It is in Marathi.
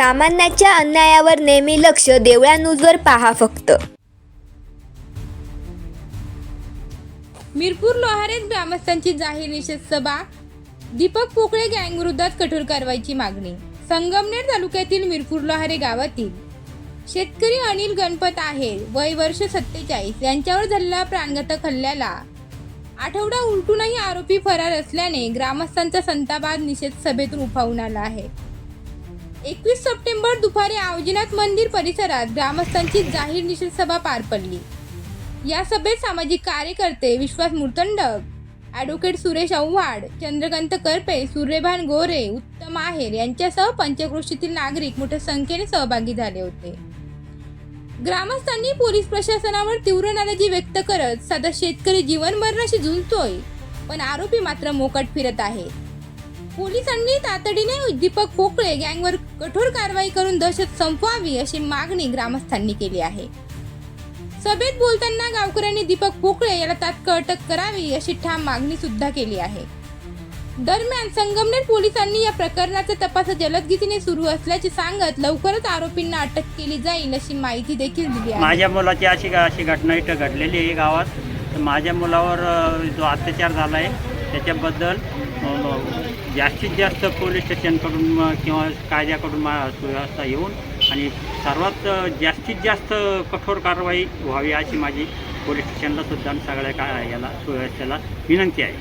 सामान्याच्या अन्यायावर नेहमी लक्ष देवळा न्यूजवर पहा फक्त. मिरपूर लोहारेच ग्रामस्थांची जाहीर निषेध सभा. दीपक पोकळे गँग विरोधात कठोर कारवाईची मागणी. संगमनेर तालुक्यातील मिरपूर लोहारे गावातील शेतकरी अनिल गणपत आहे वय वर्ष सत्तेचाळीस. यांच्यावर झालेल्या प्राणघातक हल्ल्याला आठवडा उलटूनही आरोपी फरार असल्याने ग्रामस्थांचा संतापात निषेध सभेतून उफावून आला आहे. एकवीस सप्टेंबर दुपारी आवजीनाथ मंदिर परिसरात ग्रामस्थांची जाहीर निषेध सभा पार पडली. या सभेत सामाजिक कार्यकर्ते विश्वास मुर्तंडक ॲडव्होकेट सुरेश आव्हाड चंद्रकांत करपे सूर्यभान गोरे उत्तम आहेर यांच्यासह पंचक्रोशीतील नागरिक मोठ्या संख्येने सहभागी झाले होते. ग्रामस्थांनी पोलीस प्रशासनावर तीव्र नाराजी व्यक्त करत साधा शेतकरी जीवनमरणाशी झुंजतोय पण आरोपी मात्र मोकट फिरत आहे पोलिसांनी तातडीने दीपक पोकळे गँगवर कठोर कारवाई करून दहशत संपवावी अशी मागणी ग्रामस्थांनी केली आहे. सभेत बोलताना गावकऱ्यांनी दीपक पोकळे याला तात्काळ अटक करावी अशी ठाम मागणी सुद्धा केली आहे. दरम्यान संगमनेर पोलिसांनी या प्रकरणाचा तपास जलदगतीने सुरू असल्याचे सांगत लवकरच आरोपींना अटक केली जाईल अशी माहिती देखील दिली आहे. माझ्या मुलाची अशी अशी घटना इथं घडलेली आहे गावात. माझ्या मुलावर जो अत्याचार झाला आहे त्याच्याबद्दल जास्तीत जास्त पोलीस स्टेशनकडून किंवा कायद्याकडून मा सुव्यवस्था येऊन आणि सर्वात जास्तीत जास्त कठोर कारवाई व्हावी अशी माझी पोलीस स्टेशनला सुद्धा सगळ्या का याला सुव्यवस्थेला विनंती आहे.